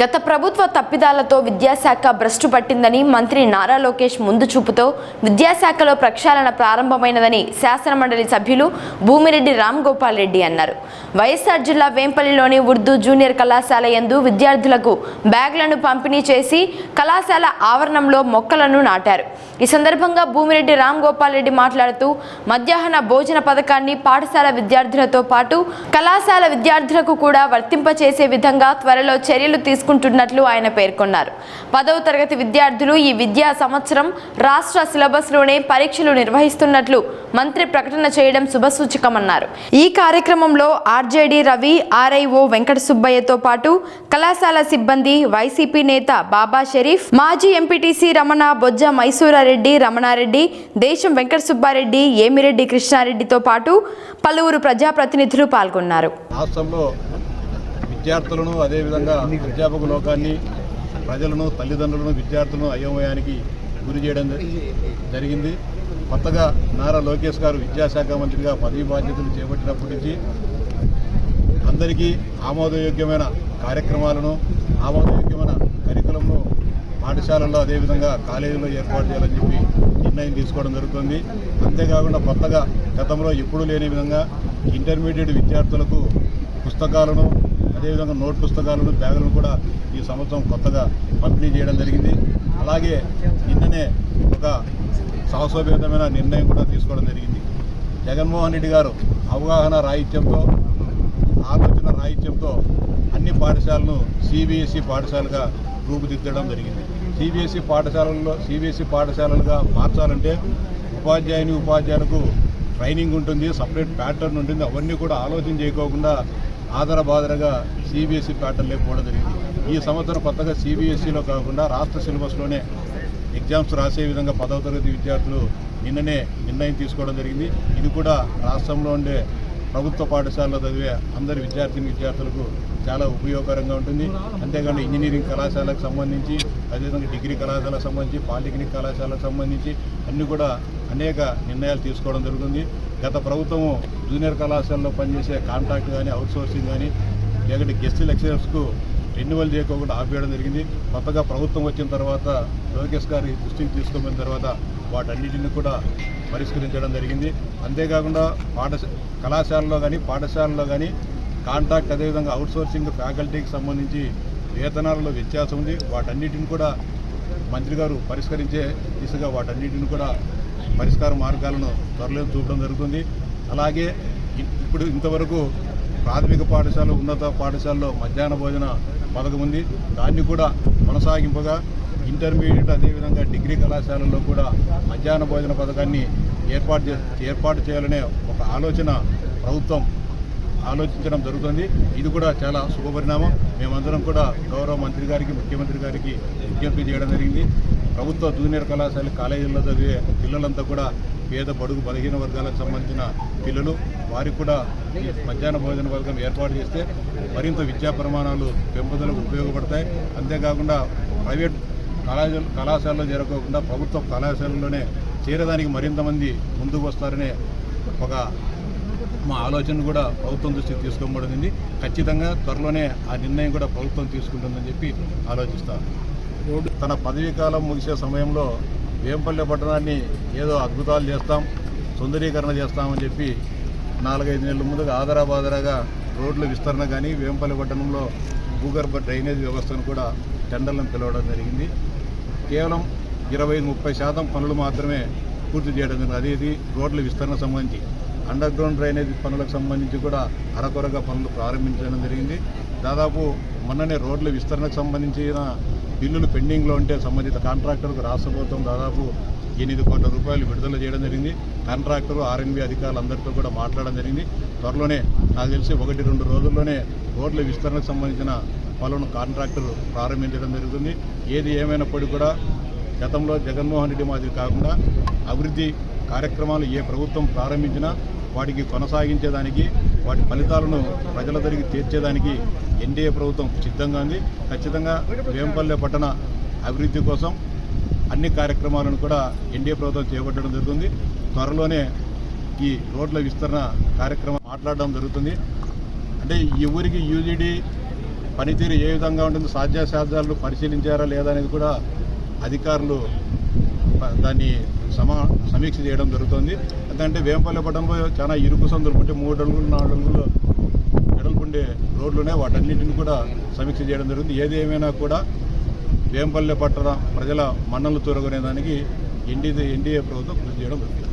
గత ప్రభుత్వ తప్పిదాలతో విద్యాశాఖ భ్రష్టు పట్టిందని మంత్రి నారా లోకేష్ ముందు చూపుతో విద్యాశాఖలో ప్రక్షాళన ప్రారంభమైనదని శాసనమండలి సభ్యులు భూమిరెడ్డి రామ్ గోపాల్ రెడ్డి అన్నారు. వైఎస్ఆర్ జిల్లా వేంపల్లిలోని ఉర్దూ జూనియర్ కళాశాల యందు విద్యార్థులకు బ్యాగ్లను పంపిణీ చేసి కళాశాల ఆవరణంలో మొక్కలను నాటారు. ఈ సందర్భంగా భూమిరెడ్డి రామ్ గోపాల్ రెడ్డి మాట్లాడుతూ మధ్యాహ్న భోజన పథకాన్ని పాఠశాల విద్యార్థులతో పాటు కళాశాల విద్యార్థులకు కూడా వర్తింపచేసే విధంగా త్వరలో చర్యలు తీసుకుంటున్నట్లు ఆయన పేర్కొన్నారు. పదవ తరగతి విద్యార్థులు ఈ విద్యా సంవత్సరం రాష్ట్ర సిలబస్లోనే పరీక్షలు నిర్వహిస్తున్నట్లు మంత్రి ప్రకటన చేయడం శుభసూచకమన్నారు. ఈ కార్యక్రమంలో ఆర్జేడీ రవి ఆర్ఐఓ వెంకట సుబ్బయ్యతో పాటు కళాశాల సిబ్బంది వైసీపీ నేత బాబా షరీఫ్ మాజీ ఎంపీటీసీ రమణ బొజ్జ రెడ్డి రమణారెడ్డి దేశం వెంకట సుబ్బారెడ్డి ఏమిరెడ్డి కృష్ణారెడ్డితో పాటు పలువురు ప్రజాప్రతినిధులు పాల్గొన్నారు. రాష్ట్రంలో విద్యార్థులను అదేవిధంగా అధ్యాపక లోకాన్ని ప్రజలను తల్లిదండ్రులను విద్యార్థులను అయోమయానికి గురి చేయడం జరిగింది. కొత్తగా నారా లోకేష్ గారు విద్యాశాఖ మంత్రిగా పదవి బాధ్యతలు చేపట్టినప్పటి నుంచి అందరికీ ఆమోదయోగ్యమైన కార్యక్రమాలను ఆమోదయోగ్యమైన పాఠశాలల్లో అదేవిధంగా కాలేజీలో ఏర్పాటు చేయాలని చెప్పి నిర్ణయం తీసుకోవడం జరుగుతుంది. అంతేకాకుండా కొత్తగా గతంలో ఎప్పుడూ లేని విధంగా ఇంటర్మీడియట్ విద్యార్థులకు పుస్తకాలను అదేవిధంగా నోట్ పుస్తకాలను బ్యాగులను కూడా ఈ సంవత్సరం కొత్తగా పంపిణీ చేయడం జరిగింది. అలాగే నిన్ననే ఒక సాహసోపేతమైన నిర్ణయం కూడా తీసుకోవడం జరిగింది. జగన్మోహన్ రెడ్డి గారు అవగాహన రాహిత్యంతో ఆలోచన రాహిత్యంతో అన్ని పాఠశాలను సిబిఎస్ఈ పాఠశాలగా రూపుదిద్దడం జరిగింది. సిబిఎస్ఈ పాఠశాలల్లో సిబిఎస్ఈ పాఠశాలలుగా మార్చాలంటే ఉపాధ్యాయుని ఉపాధ్యాయులకు ట్రైనింగ్ ఉంటుంది సపరేట్ ప్యాటర్న్ ఉంటుంది. అవన్నీ కూడా ఆలోచన చేయకోకుండా ఆధార బాధరగా సిబిఎస్ఈ ప్యాటర్న్ లేకపోవడం జరిగింది. ఈ సంవత్సరం కొత్తగా సిబిఎస్ఈలో కాకుండా రాష్ట్ర సిలబస్లోనే ఎగ్జామ్స్ రాసే విధంగా పదవ తరగతి విద్యార్థులు నిన్ననే నిర్ణయం తీసుకోవడం జరిగింది. ఇది కూడా రాష్ట్రంలో ఉండే ప్రభుత్వ పాఠశాలలో చదివే అందరి విద్యార్థిని విద్యార్థులకు చాలా ఉపయోగకరంగా ఉంటుంది. అంతేకాకుండా ఇంజనీరింగ్ కళాశాలకు సంబంధించి అదేవిధంగా డిగ్రీ కళాశాలకు సంబంధించి పాలిటెక్నిక్ కళాశాలకు సంబంధించి అన్నీ కూడా అనేక నిర్ణయాలు తీసుకోవడం జరుగుతుంది. గత ప్రభుత్వము జూనియర్ కళాశాలలో పనిచేసే కాంట్రాక్ట్ కానీ అవుట్సోర్సింగ్ కానీ లేకుంటే గెస్ట్ లెక్చరర్స్కు రెన్యువల్ చేయకోకుండా ఆపేయడం జరిగింది. కొత్తగా ప్రభుత్వం వచ్చిన తర్వాత లోకేష్ గారి దృష్టికి తీసుకుపోయిన తర్వాత వాటన్నిటిని కూడా పరిష్కరించడం జరిగింది. అంతేకాకుండా పాఠశ కళాశాలలో కానీ పాఠశాలలో కానీ కాంట్రాక్ట్ అదేవిధంగా అవుట్సోర్సింగ్ ఫ్యాకల్టీకి సంబంధించి వేతనాలలో వ్యత్యాసం ఉంది. వాటన్నిటిని కూడా మంత్రి గారు పరిష్కరించే దిశగా వాటన్నిటిని కూడా పరిష్కార మార్గాలను త్వరలో చూపడం జరుగుతుంది. అలాగే ఇప్పుడు ఇంతవరకు ప్రాథమిక పాఠశాల ఉన్నత పాఠశాలలో మధ్యాహ్న భోజన పథకం ఉంది. దాన్ని కూడా కొనసాగింపుగా ఇంటర్మీడియట్ అదేవిధంగా డిగ్రీ కళాశాలల్లో కూడా మధ్యాహ్న భోజన పథకాన్ని ఏర్పాటు చే ఏర్పాటు చేయాలనే ఒక ఆలోచన ప్రభుత్వం ఆలోచించడం జరుగుతుంది. ఇది కూడా చాలా శుభపరిణామం. మేమందరం కూడా గౌరవ మంత్రి గారికి ముఖ్యమంత్రి గారికి విజ్ఞప్తి చేయడం జరిగింది. ప్రభుత్వ జూనియర్ కళాశాల కాలేజీల్లో చదివే పిల్లలంతా కూడా పేద బడుగు బలహీన వర్గాలకు సంబంధించిన పిల్లలు వారికి కూడా ఈ మధ్యాహ్న భోజన పథకం ఏర్పాటు చేస్తే మరింత విద్యా ప్రమాణాలు పెంపుదలకు ఉపయోగపడతాయి. అంతేకాకుండా ప్రైవేట్ కళాశాల కళాశాలలో చేరుకోకుండా ప్రభుత్వ కళాశాలలోనే చేరడానికి మరింత మంది ముందుకు వస్తారనే ఒక మా ఆలోచన కూడా ప్రభుత్వం దృష్టికి తీసుకోబడింది. ఖచ్చితంగా త్వరలోనే ఆ నిర్ణయం కూడా ప్రభుత్వం తీసుకుంటుందని చెప్పి ఆలోచిస్తాను. రోడ్డు తన పదవీ కాలం ముగిసే సమయంలో వేంపల్లె పట్టణాన్ని ఏదో అద్భుతాలు చేస్తాం సుందరీకరణ చేస్తామని చెప్పి నాలుగైదు నెలల ముందుగా ఆదరాబాదరాగా రోడ్ల విస్తరణ కానీ వేంపల్లి పట్టణంలో భూగర్భ డ్రైనేజ్ వ్యవస్థను కూడా టెండర్లను పిలవడం జరిగింది. కేవలం ఇరవై ముప్పై శాతం పనులు మాత్రమే పూర్తి చేయడం జరిగింది. అది ఇది రోడ్ల విస్తరణ సంబంధించి. అండర్ గ్రౌండ్ డ్రైనేజ్ పనులకు సంబంధించి కూడా అరకొరగా పనులు ప్రారంభించడం జరిగింది. దాదాపు మొన్ననే రోడ్ల విస్తరణకు సంబంధించిన బిల్లులు పెండింగ్లో ఉంటే సంబంధిత కాంట్రాక్టర్కు రాష్ట్ర ప్రభుత్వం దాదాపు ఎనిమిది కోట్ల రూపాయలు విడుదల చేయడం జరిగింది. కాంట్రాక్టర్ ఆర్ఎన్బి అధికారులందరితో కూడా మాట్లాడడం జరిగింది. త్వరలోనే నాకు తెలిసి ఒకటి రెండు రోజుల్లోనే రోడ్ల విస్తరణకు సంబంధించిన పనులను కాంట్రాక్టర్ ప్రారంభించడం జరుగుతుంది. ఏది ఏమైనప్పటికీ కూడా గతంలో జగన్మోహన్ రెడ్డి మాదిరి కాకుండా అభివృద్ధి కార్యక్రమాలు ఏ ప్రభుత్వం ప్రారంభించినా వాటికి కొనసాగించేదానికి వాటి ఫలితాలను ప్రజల దగ్గరికి తీర్చేదానికి ఎన్డీఏ ప్రభుత్వం సిద్ధంగా ఉంది. ఖచ్చితంగా వేంపల్లె పట్టణ అభివృద్ధి కోసం అన్ని కార్యక్రమాలను కూడా ఎన్డీఏ ప్రభుత్వం చేపట్టడం జరుగుతుంది. త్వరలోనే ఈ రోడ్ల విస్తరణ కార్యక్రమం మాట్లాడడం జరుగుతుంది. అంటే ఈ ఊరికి యూజీడీ పనితీరు ఏ విధంగా ఉంటుంది సాధ్యాసాధ్యాలు పరిశీలించారా లేదా అనేది కూడా అధికారులు దాన్ని సమా సమీక్ష చేయడం జరుగుతుంది. ఎందుకంటే వేంపల్లి పట్టణంలో చాలా ఇరుకు సందులు ఉంటే మూడు అడుగులు నాలుగు అడుగులు వెడల్పుండే రోడ్లునే వాటన్నింటిని కూడా సమీక్ష చేయడం జరుగుతుంది. ఏది ఏమైనా కూడా వేంపల్లె పట్టణ ప్రజల మన్నలు తొరగనే దానికి ఎన్డీ ఎన్డీఏ ప్రభుత్వం కృషి చేయడం జరుగుతుంది.